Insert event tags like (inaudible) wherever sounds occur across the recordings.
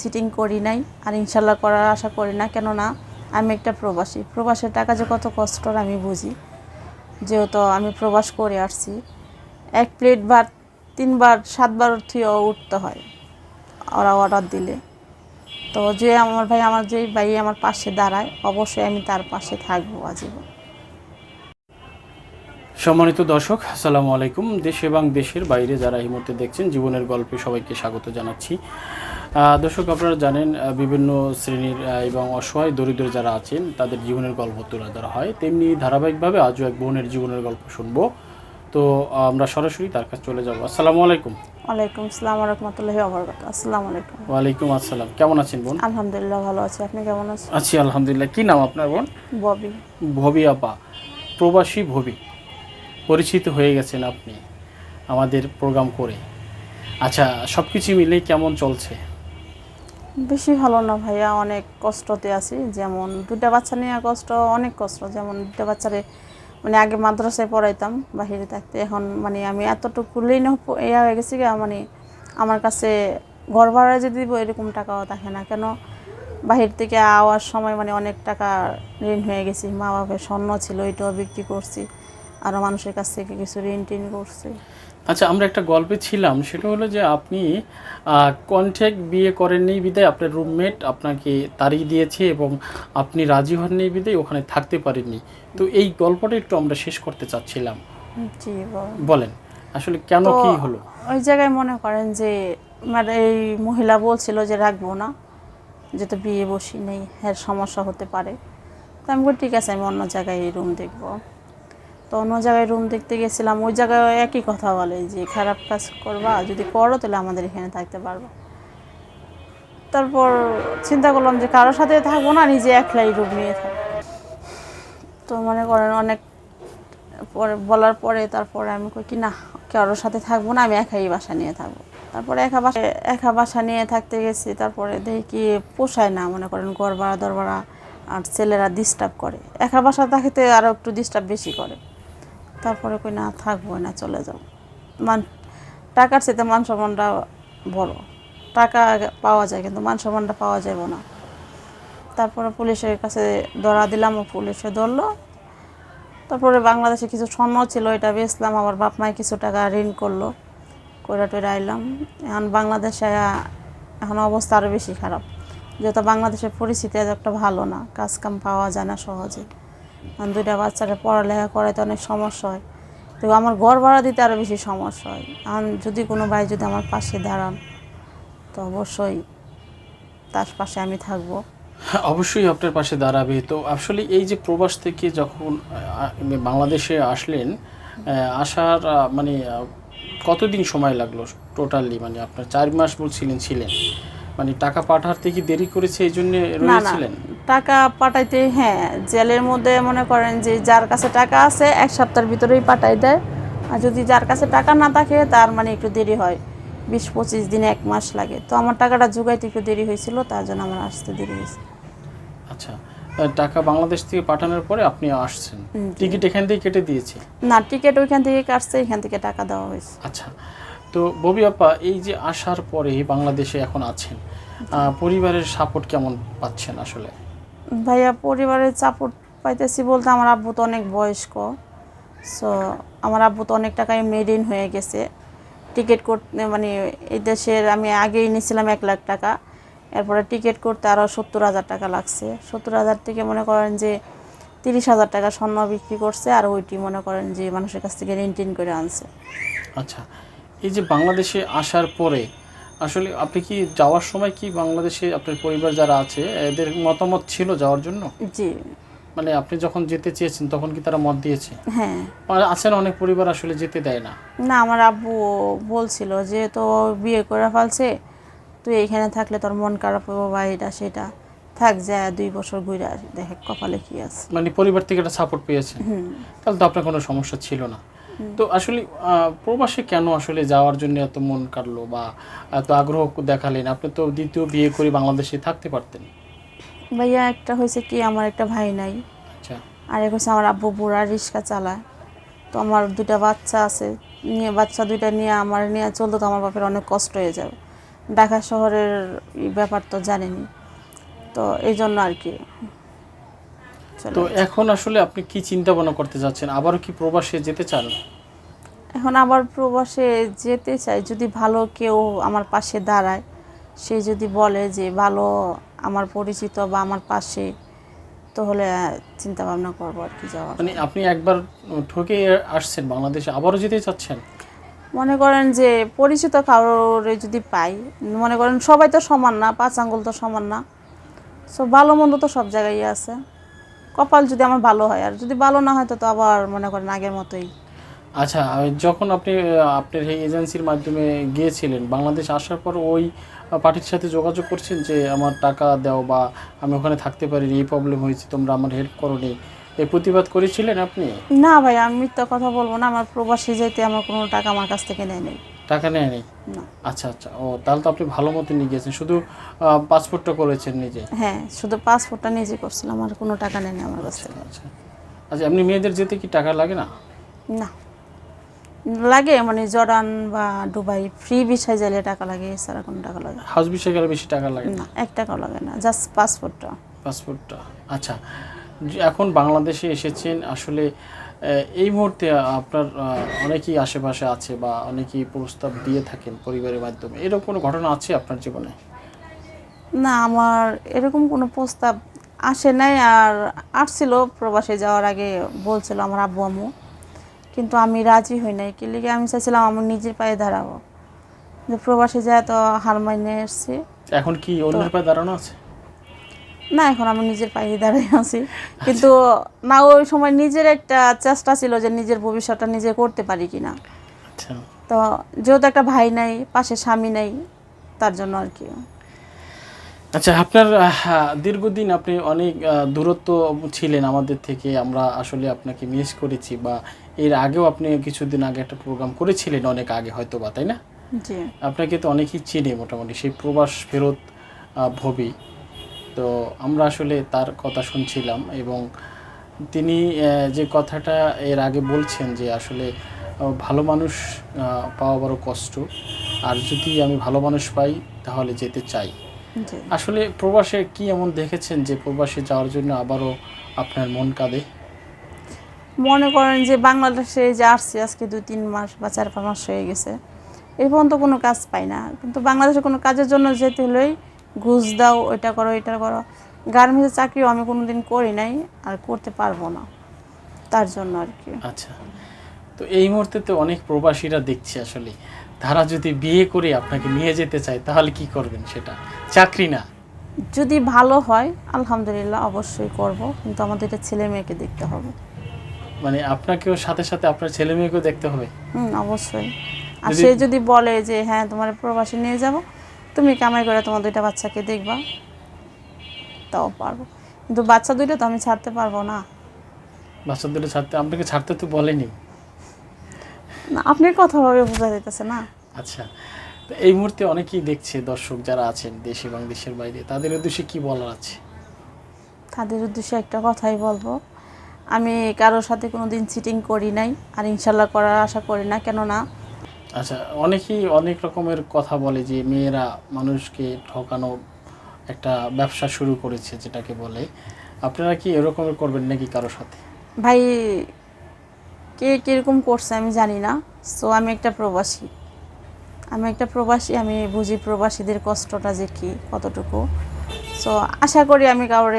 Cheating করি নাই, আর ইনশাল্লাহ করার আশা করি না। কেননা, আমি একটা প্রবাসী। প্রবাসের টাকা যে কত কষ্টর আমি বুঝি। যেহেতু আমি প্রবাস করে আসছি, এক প্লেট ভাত তিনবার, সাতবার থুয়েও উঠতে হয়, ওরা অর্ডার দিলে। তো যে আমার ভাই, আমার যে ভাই আমার পাশে দাঁড়ায়, অবশ্যই আমি তার পাশে থাকব আজীবন। সম্মানিত দর্শক, আসসালামু আলাইকুম। দেশ এবং দেশের বাইরে যারা এই মুহূর্তে দেখছেন, জীবনের গল্পে সবাইকে স্বাগত জানাচ্ছি। দর্শক আপনারা জানেন বিভিন্ন শ্রেণির এবং অসহায় দরিদ্র যারা আছেন তাদের জীবনের গল্প তুলে ধরা হয়। তেমনি ধারাবাহিকভাবে আজও এক বোনের জীবনের গল্প শুনব। তো আমরা সরাসরি তার কাছে চলে যাব। আসসালামু আলাইকুম। ওয়ালাইকুম আসসালাম রহমতুল্লাহি আবরকাত আসসালামু আলাইকুম। ওয়ালাইকুম আসসালাম। কেমন আছেন বোন? আলহামদুলিল্লাহ ভালো আছি। আপনি কেমন আছেন? আছি আলহামদুলিল্লাহ। কি নাম আপনার বোন? ববি। ভবি আপা। প্রবাসী ভবি। পরিচিত হয়ে গেছেন আপনি। আমাদের প্রোগ্রাম করে। আচ্ছা সব কিছু মিলে কেমন চলছে? বেশি ভালো না ভাইয়া, অনেক কষ্টতে আছি। যেমন দুটা বাচ্চা নিয়ে কষ্ট, অনেক কষ্ট। যেমন দুটা বাচ্চারে মানে আগে মাদ্রাসায় পড়াইতাম, বাহিরে থাকতে। এখন মানে আমি এতটুকু লিন ইয়া হয়ে গেছি মানে আমার কাছে ঘর ভাড়া যদি দিব এরকম টাকাও থাকে না। কেন? বাহির থেকে আওয়ার সময় মানে অনেক টাকা ঋণ হয়ে গেছি। মা বাবার স্বর্ণ ছিল, ওইটাও বিক্রি করছি। আরও মানুষের কাছ থেকে কিছু ঋণ টিন করছি। আচ্ছা আমরা একটা গল্পে ছিলাম সেটা হলো যে আপনি কন্ট্যাক্ট বিয়ে করেননি বিদায় আপনার রুমমেট আপনাকে তাড়িয়ে দিয়েছে এবং আপনি রাজি হননি বিদায় ওখানে থাকতে পারেননি। তো এই গল্পটা একটু আমরা শেষ করতে চাচ্ছিলাম। জি বল বলেন আসলে কেন কি হলো? ওই জায়গায় মনে করেন যে মানে এই মহিলা বলছিল যে রাখব না যে তো বিয়ে বসি নেই হ্যাঁ সমস্যা হতে পারে। তো আমি ঠিক আছে আমি অন্য জায়গায় এই রুম দেখব। তো অন্য জায়গায় রুম দেখতে গেছিলাম, ওই জায়গায় একই কথা বলে যে, খারাপ কাজ করবা, যদি করো তাহলে আমাদের এখানে থাকতে পারব। তারপর চিন্তা করলাম যে কারোর সাথে থাকব না, নিজে একলাই রুম নিয়ে থাকব তো মনে করেন অনেক পরে, বলার পরে তারপরে আমি কই কি, না কারোর সাথে থাকব না, আমি একাই বাসা নিয়ে থাকব। তারপরে একা বাসা একা বাসা নিয়ে থাকতে গেছি, তারপরে দেখি কি পোষায় না, মনে করেন ঘর ভাড়া দর ভাড়া আর ছেলেরা ডিস্টার্ব করে। একা বাসা থাকতে আরও একটু ডিস্টার্ব বেশি করে। তারপরে কই, না, থাকব না, চলে যাও। মান, টাকার চেয়ে মান সম্মানটা বড়। টাকা পাওয়া যায়, কিন্তু মান সম্মানটা পাওয়া যাবে না। তারপরে পুলিশের কাছে ধরা দিলাম, ও পুলিশে ধরলো। তারপরে বাংলাদেশে কিছু স্বর্ণ ছিল এটা বেচলাম। আমার বাপ মায় কিছু টাকা ঋণ করল, কইরা টইরা আইলাম। এখন বাংলাদেশে, এখন অবস্থা আরও বেশি খারাপ। যেহেতু বাংলাদেশের পরিস্থিতি একটা ভালো না, কাজ কাম পাওয়া যায় না সহজে। দুইটা বাচ্চারা পড়ালেখা করাইতে অনেক সমস্যা হয়। তো আমার ঘর ভাড়া দিতে আরও বেশি সমস্যা হয়। এখন যদি কোনো ভাই যদি আমার পাশে দাঁড়ান তো অবশ্যই তার পাশে আমি থাকব। অবশ্যই আপনার পাশে দাঁড়াবে। তো আসলে এই যে প্রবাস থেকে যখন বাংলাদেশে আসলেন আসার মানে কতদিন সময় লাগল টোটালি? মানে আপনার চার মাস বলছিলেন ছিলেন। মানে টাকা পাঠাতে কি দেরি করেছে এই জন্য রয়েছিলেন? টাকা পাঠাইতে হ্যাঁ জেলের মধ্যে মনে করেন যে যার কাছে টাকা আছে এক সপ্তাহের ভিতরেই পাঠাই দেয়। আর যদি যার কাছে টাকা না থাকে তার মানে একটু দেরি হয়। বিশ পঁচিশ দিন এক মাস লাগে। তো আমার টাকাটা জোগাইতে একটু দেরি হয়েছিল তার জন্য আমার আসতে দেরি হয়েছে। আচ্ছা টাকা বাংলাদেশ থেকে পাঠানোর পরে আপনি আসছেন। টিকিট এখান থেকে কেটে দিয়েছে না টিকিট ওইখান থেকে কাটছে এখান থেকে টাকা দেওয়া হয়েছে। আচ্ছা তো ববি আপা এই যে আসার পরে বাংলাদেশে এখন আছেন পরিবারের সাপোর্ট কেমন পাচ্ছেন আসলে? ভাইয়া পরিবারের চাপট পাইতেছি বলতে আমার আব্বু তো অনেক বয়স্ক সো আমার আব্বু তো অনেক টাকা এমনি ঋণ হয়ে গেছে। টিকিট করতে মানে এই দেশের আমি আগেই নিয়েছিলাম এক লাখ টাকা, এরপরে টিকিট করতে আরও সত্তর হাজার টাকা লাগছে। সত্তর হাজার থেকে মনে করেন যে তিরিশ হাজার টাকা স্বর্ণ বিক্রি করছে, আর ওইটি মনে করেন যে মানুষের কাছ থেকে ঋণ টিন করে আনছে। আচ্ছা এই যে বাংলাদেশে আসার পরে আসলে আপনি কি যাওয়ার সময় কি বাংলাদেশে আপনার পরিবার যারা আছে এদের মতামত ছিল যাওয়ার জন্য? জি। মানে আপনি যখন যেতে চেয়েছেন তখন কি তারা মত দিয়েছে? হ্যাঁ। আর আছেন অনেক পরিবার আসলে যেতে দেয় না। না আমার আব্বু বলছিল যে তো বিয়ে করে ফেলছে তুই এখানে থাকলে তোর মন খারাপ হবে বা এটা সেটা। থাক যায় দুই বছর ঘুরে আসি দেখে কপালে কি আছে। মানে পরিবার থেকে একটা সাপোর্ট পেয়েছে। তাহলে তো আপনার কোনো সমস্যা ছিল না। তো আসলে প্রবাসে কেন আসলে যাওয়ার জন্য এত মন কাটলো বা এত আগ্রহ দেখালেন? আপনি তো দ্বিতীয় বিয়ে করে বাংলাদেশে থাকতে পারতেন। ভাইয়া একটা হয়েছে কি আমার একটা ভাই নাই। আচ্ছা। আর এক হচ্ছে আমার আব্বু বুড়া রিক্সা চালায়। তো আমার দুটা বাচ্চা আছে নিয়ে বাচ্চা দুইটা নিয়ে আমার নিয়ে চলতে তো আমার বাপের অনেক কষ্ট হয়ে যাবে ঢাকা শহরের ব্যাপার তো জানেনি তো এই জন্য আর কি। তো এখন আসলে আপনি কি চিন্তা ভাবনা করতে যাচ্ছেন? আবারও কি প্রবাসে যেতে চান? এখন আবার প্রবাসে যেতে চাই। যদি ভালো কেউ আমার পাশে দাঁড়ায় সে যদি বলে যে ভালো আমার পরিচিত বা আমার পাশে তাহলে চিন্তা ভাবনা করব আর কি যাওয়ার। মানে আপনি একবার ঠকে আসছেন বাংলাদেশে আবারও যেতে চাচ্ছেন? মনে করেন যে পরিচিত কারোর যদি পাই মনে করেন সবাই তো সমান না পাঁচ আঙ্গুল তো সমান না। সো ভালো মন্দ তো সব জায়গায় আছে। কপাল যদি আমার ভালো হয় আর যদি ভালো না হয় তো তো আবার মনে করেন আগের মতোই। আচ্ছা যখন আপনি আপনার এই এজেন্সির মাধ্যমে গিয়েছিলেন বাংলাদেশ আসার পর ওই পার্টির সাথে যোগাযোগ করছেন যে আমার টাকা দাও বা আমি ওখানে থাকতে পারি এই প্রবলেম হয়েছে তোমরা আমার হেল্প করো নি এই প্রতিবাদ করেছিলেন আপনি? না ভাই আমি মিথ্যা কথা বলব না আমার প্রবাসী যেতে আমার কোনো টাকা আমার কাছ থেকে নেয় নেই। টাকা নেয় নেই না। আচ্ছা আচ্ছা। ও তাহলে তো আপনি ভালো মতো নিয়ে গিয়েছেন। শুধু পাসপোর্টটা করেছেন নিজে? হ্যাঁ শুধু পাসপোর্টটা নিজে করছিলাম আর কোনো টাকা নেয়নি আমার কাছে। আচ্ছা আচ্ছা। এমনি মেয়েদের যেতে কি টাকা লাগে না? না। লাগে মানে জর্ডান বা দুবাই ফ্রি বিষয় গেলে টাকা লাগে এছাড়া কোনো টাকা লাগে হাউস বিষয়ে গেলে বেশি টাকা লাগে না? এক টাকাও লাগে না জাস্ট পাসপোর্টটা পাসপোর্টটা আচ্ছা এখন বাংলাদেশে এসেছেন আসলে এই মুহূর্তে আপনার অনেকেই আশেপাশে আছে বা অনেকেই প্রস্তাব দিয়ে থাকেন পরিবারের মাধ্যমে। এরকম কোনো ঘটনা আছে আপনার জীবনে? না আমার এরকম কোনো প্রস্তাব আসে নাই। আর আসছিল প্রবাসে যাওয়ার আগে বলছিল আমার আব্বু আম্মু। কিন্তু আমি রাজি হই নাই। কি লিগে আমি চাইছিলাম আমার নিজের পায়ে দাঁড়াবো। যে প্রবাসে যায় তো হার মাইনে এসছি। এখন কি অন্যের পায়ে দাঁড়ানো আছে? না এখন আমি নিজের পায়ে দাঁড়িয়ে আছি। কিন্তু না ওই সময় নিজের একটা চেষ্টা ছিল যে নিজের ভবিষ্যৎটা নিজে করতে পারি কিনা। আচ্ছা। তো যেহেতু একটা ভাই নাই পাশে স্বামী নাই তার জন্য আর কি। আচ্ছা আপনার দীর্ঘদিন আপনি অনেক দূরত্ব ছিলেন আমাদের থেকে আমরা আসলে আপনাকে মিস করেছি বা এর আগেও আপনি কিছুদিন আগে একটা প্রোগ্রাম করেছিলেন অনেক আগে হয়তো বা তাই না? আপনাকে তো অনেকেই চিনে মোটামুটি সেই প্রবাস ফেরত ভবি। তো আমরা আসলে তার কথা শুনছিলাম এবং তিনি যে কথাটা এর আগে বলছেন যে আসলে ভালো মানুষ পাওয়া বড় কষ্ট। আর যদি আমি ভালো মানুষ পাই তাহলে যেতে চাই। আসলে প্রবাসে কি এমন দেখেছেন যে প্রবাসে যাওয়ার জন্য আবারও আপনার মন কাঁদে? মনে করেন যে বাংলাদেশে যে আসছি আজকে দুই তিন মাস বা চার পাঁচ মাস হয়ে গেছে। এই পর্যন্ত কোনো কাজ পাই না। কিন্তু বাংলাদেশে কোনো কাজের জন্য যেতে হলেই ঘুষ দাও ওইটা করো এটা করো। গার্মেন্টসের চাকরিও আমি কোনো দিন করি নাই আর করতে পারব না তার জন্য আর কি। আচ্ছা তো এই মুহূর্তে তো অনেক প্রবাসীরা দেখছে আসলে তারা যদি বিয়ে করে আপনাকে নিয়ে যেতে চায় তাহলে কি করবেন সেটা? চাকরি না? যদি ভালো হয় আলহামদুলিল্লাহ অবশ্যই করব কিন্তু আমাদের এটা ছেলে মেয়েকে দেখতে হবে। মানে আপনাকেও সাথে সাথে আপনার ছেলে মেয়েকেও দেখতে হবে? হুম অবশ্যই। আর সে যদি বলে যে হ্যাঁ তোমার প্রবাসী নিয়ে যাব তুমি কামাই করে তোমার দুইটা বাচ্চাকে দেখবা। তাও পারব। কিন্তু বাচ্চা দুইটা তো আমি ছাড়তে পারব না। বাচ্চাদের ছাড়তে আপনাকে ছাড়তে তো বলেনি। না আপনার কথা ভাবে বোঝা যাইতেছে না। আচ্ছা তো এই মুহূর্তে অনেকেই দেখছে দর্শক যারা আছেন দেশে এবং দেশের বাইরে তাদের উদ্দেশ্যে কি বলার আছে? তাদের উদ্দেশ্যে একটা কথাই বলব। আমি কারোর সাথে কোনো দিন চিটিং করি নাই আর ইনশাল্লাহ করার আশা করি না। কেননা আচ্ছা অনেকেই অনেক রকমের কথা বলে যে মেয়েরা মানুষকে ঠকানো একটা ব্যবসা শুরু করেছে যেটাকে বলে। আপনারা কি এরকমের করবেন নাকি কারোর সাথে? ভাই, কে কীরকম করছে আমি জানি না। সো আমি একটা প্রবাসী। আমি একটা প্রবাসী, আমি বুঝি প্রবাসীদের কষ্টটা যে কী, কতটুকু। সো আশা করি আমি কারোর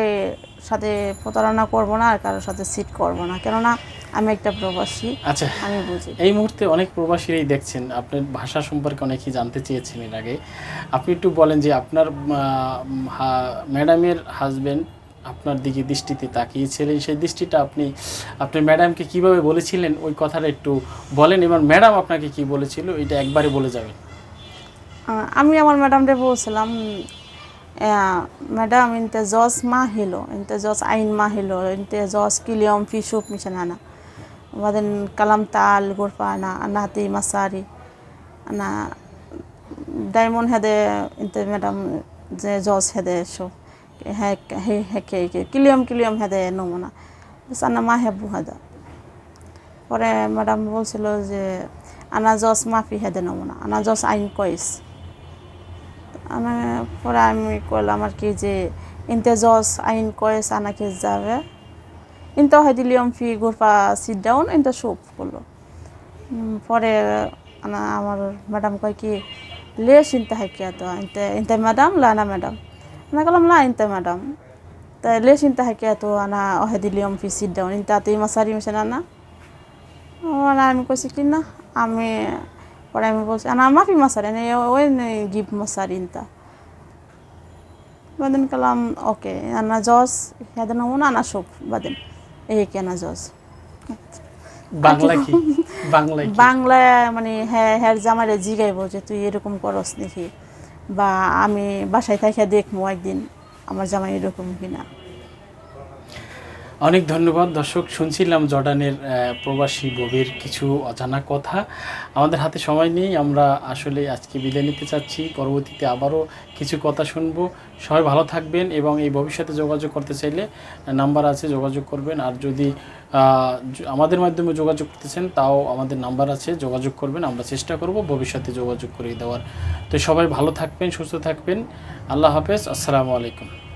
সাথে প্রতারণা করব না আর কারোর সাথে সিট করব না। কেননা আমি একটা প্রবাসী আচ্ছা আমি বুঝি। এই মুহূর্তে অনেক প্রবাসীরাই দেখছেন আপনার ভাষা সম্পর্কে অনেকেই জানতে চেয়েছেন এর আগে। আপনি একটু বলেন যে আপনার ম্যাডামের হাজবেন্ড আপনার দিকে দৃষ্টিতে তাকিয়েছিলেন সেই দৃষ্টিটা আপনি আপনার ম্যাডামকে কীভাবে বলেছিলেন ওই কথাটা একটু বলেন এবার ম্যাডাম আপনাকে কি বলেছিল এটা একবারে বলে যাবেন। আমি আমার ম্যাডামরে বলছিলাম ম্যাডাম ইনতে জজ মা হিলো ইনতে জজ আইন মা হিলো ইনতে জজ কিলিয়ম ফি সুপ মিশানা বাদেন কালাম তাল গোরফানা নাতি মাসারি না ডায়মন্ড হেদে ইনতে ম্যাডাম যে জজ হেদে সো হ্যাঁ হ্যাঁ হ্যাঁ কিলিয়ম কিলিয়ম হেদে নমুনা সানা মা হেবু হেদা পরে ম্যাডাম বলছিল যে আনা জজ মাফি হেদে নমুনা আনা জজ আইন কইস আমি পরে আমি কইলাম আর কি যে জজ আইন কয়েস আনাকে যাবে Leon fi går på sit down inte shop করল। উম, পরে আনা আমার ম্যাডাম কয় কি তো ইনতে ইনতে ম্যাডাম লানা ম্যাডাম আমি বললাম না ইনতে ম্যাডাম তা লেস ইনতে হয় কি তো আনা ওহে দিলিয়ম ফি সিট ডাউন ইনতে আতে মাসারি মিশে না না মানে আমি কইছি কি না আমি পরে আমি বলছি আনা মাফি মাসারি নে ওই গিভ মাসারি ইনতা। kalam oke, ana jos, hada na una ana shop baden. এই কেনা জজ? বাংলা কি? (laughs) বাংলা বাংলা মানে হ্যাঁ হ্যাঁ জামাইরে জিগাইব যে তুই এরকম করস নাকি? বা আমি বাসায় থাকি দেখব একদিন আমার জামাই এরকম কিনা। অনেক ধন্যবাদ। দর্শক, শুনছিলাম জর্ডানের প্রবাসী ববির কিছু অজানা কথা। আমাদের হাতে সময় নেই। আমরা আসলে আজকে বিদায় নিতে চাচ্ছি। পরবর্তীতে আবারও কিছু কথা শুনব। সবাই ভালো থাকবেন এবং এই ভবিষ্যতে যোগাযোগ করতে চাইলে নাম্বার আছে, যোগাযোগ করবেন। আর যদি আমাদের মাধ্যমে যোগাযোগ করতেছেন, তাও আমাদের নাম্বার আছে, যোগাযোগ করবেন। আমরা চেষ্টা করব ভবিষ্যতে যোগাযোগ করে দেওয়ার। তো সবাই ভালো থাকবেন, সুস্থ থাকবেন। আল্লাহ হাফেজ। আসসালামু আলাইকুম।